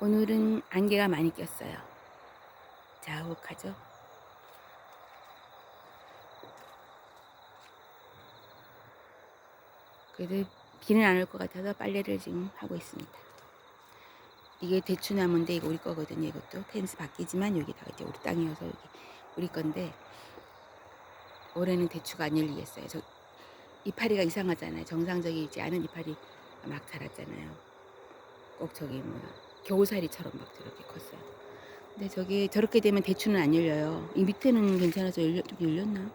오늘은 안개가 많이 꼈어요. 자욱하죠? 그래도 비는 안 올 것 같아서 빨래를 지금 하고 있습니다. 이게 대추나무인데 이거 우리 거거든요. 이것도 펜스 바뀌지만 여기다가 이제 우리 땅이어서 여기 우리 건데 올해는 대추가 안 열리겠어요. 저 이파리가 이상하잖아요. 정상적이지 않은 이파리 막 자랐잖아요. 꼭 저기 뭐 겨우살이처럼 막 저렇게 컸어요. 근데 저기 저렇게 되면 대추는 안 열려요. 이 밑에는 괜찮아서 열려, 좀 열렸나?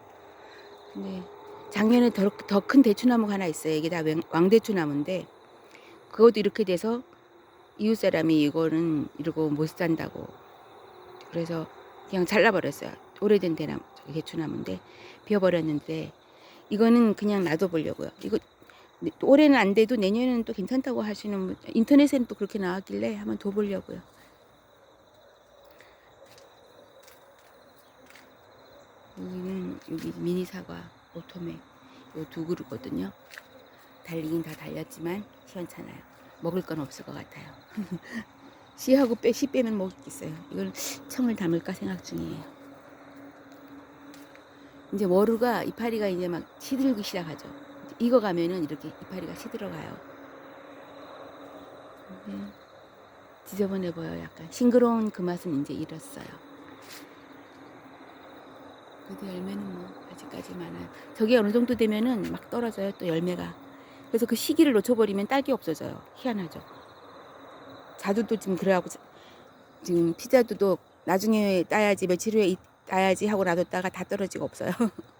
근데 작년에 더 큰 대추나무가 하나 있어요. 이게 다 왕- 왕대추나무인데 그것도 이렇게 돼서 이웃 사람이 이거는 이러고 못 산다고 그래서 그냥 잘라버렸어요. 오래된 대나무, 대추나무인데 비워버렸는데 이거는 그냥 놔둬보려고요. 이거 네, 올해는 안 돼도 내년에는 또 괜찮다고 하시는 분, 인터넷에는 또 그렇게 나왔길래 한번 둬보려고요. 여기는 여기 미니 사과 오토맥 요두 그루거든요. 달리긴 다 달렸지만 시원찮아요. 먹을 건 없을 것 같아요. 씨하고 빼, 씨 빼면 먹겠어요. 이걸 청을 담을까 생각 중이에요. 이제 머루가 이파리가 이제 막 시들기 시작하죠. 익어가면은 이렇게 이파리가 시들어가요. 근데 지저분해 보여 약간 싱그러운 그 맛은 이제 잃었어요. 그래도 열매는 뭐 아직까지 많아요. 저게 어느 정도 되면은 막 떨어져요 또 열매가. 그래서 그 시기를 놓쳐버리면 딸기 없어져요. 희한하죠. 자두도 지금 그래갖고 자- 지금 피자두도 나중에 따야지 며칠 후에 이- 따야지 하고 놔뒀다가 다 떨어지고 없어요.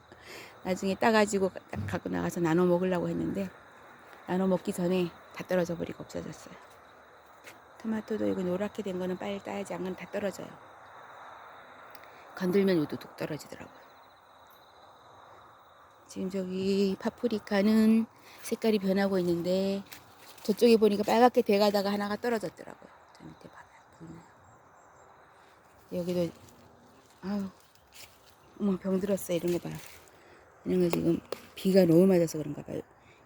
나중에 따가지고 가- 갖고 나가서 나눠 먹으려고 했는데 나눠 먹기 전에 다 떨어져 버리고 없어졌어요. 토마토도 이거 노랗게 된 거는 빨리 따야지 안 그러면 다 떨어져요. 건들면 우두둑 떨어지더라고요. 지금 저기 파프리카는 색깔이 변하고 있는데 저쪽에 보니까 빨갛게 돼가다가 하나가 떨어졌더라고요. 저 밑에. 보이나요? 여기도 아우 어머 병 들었어 이런 거 봐요. 이런 거 지금 비가 너무 맞아서 그런가 봐요.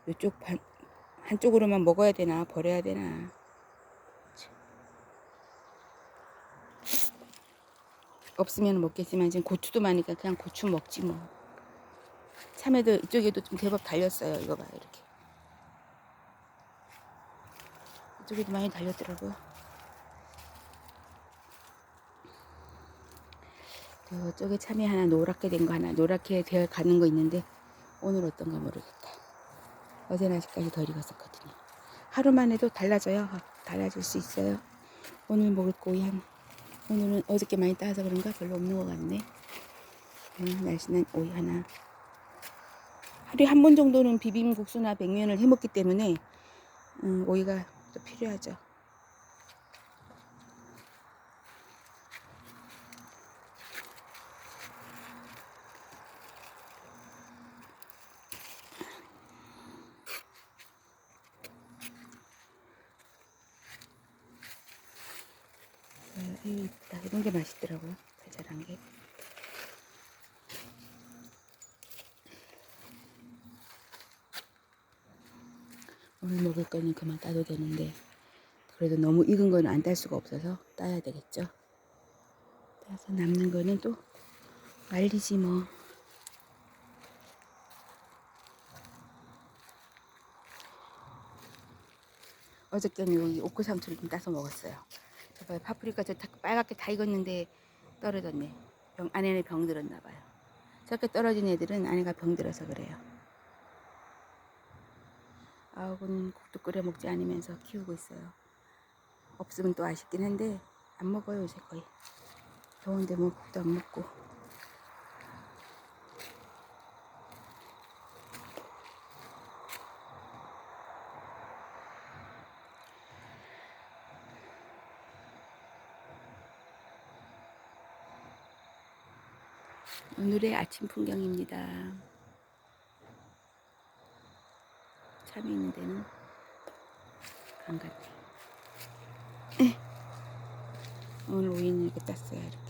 이쪽 반 한쪽으로만 먹어야 되나 버려야 되나. 참. 없으면 먹겠지만 지금 고추도 많으니까 그냥 고추 먹지 뭐. 참외도 이쪽에도 좀 제법 달렸어요. 이거 봐요 이렇게. 이쪽에도 많이 달렸더라고요. 저쪽에 참외 하나 노랗게 된 거 하나 노랗게 되어 가는 거 있는데 오늘 어떤가 모르겠다. 어제는 아직까지 덜 익었었거든요. 하루만 해도 달라져요. 달라질 수 있어요. 오늘 먹을 고이 한 오늘은 어저께 많이 따서 그런가 별로 없는 것 같네. 음, 날씬한 오이 하나. 하루에 한 번 정도는 비빔국수나 백면을 해 먹기 때문에 음, 오이가 또 필요하죠. 아, 이 이쁘다. 이런 게 맛있더라고요. 자잘한 게. 오늘 먹을 거는 그만 따도 되는데 그래도 너무 익은 거는 안 딸 수가 없어서 따야 되겠죠. 따서 남는 거는 또 말리지 뭐. 어저께는 여기 옥구상추를 좀 따서 먹었어요. 저봐요 파프리카 저 다- 빨갛게 다 익었는데 떨어졌네. 병, 안에는 병 들었나 봐요. 저렇게 떨어진 애들은 안에가 병 들어서 그래요. 아우고는 국도 끓여 먹지 않으면서 키우고 있어요. 없으면 또 아쉽긴 한데 안 먹어요 요새 거의. 더운데 뭐 국도 안 먹고. 오늘의 아침 풍경입니다. 참이 있는 데는 안 같네. 오늘 오이는 이렇게 땄어요. 이렇게.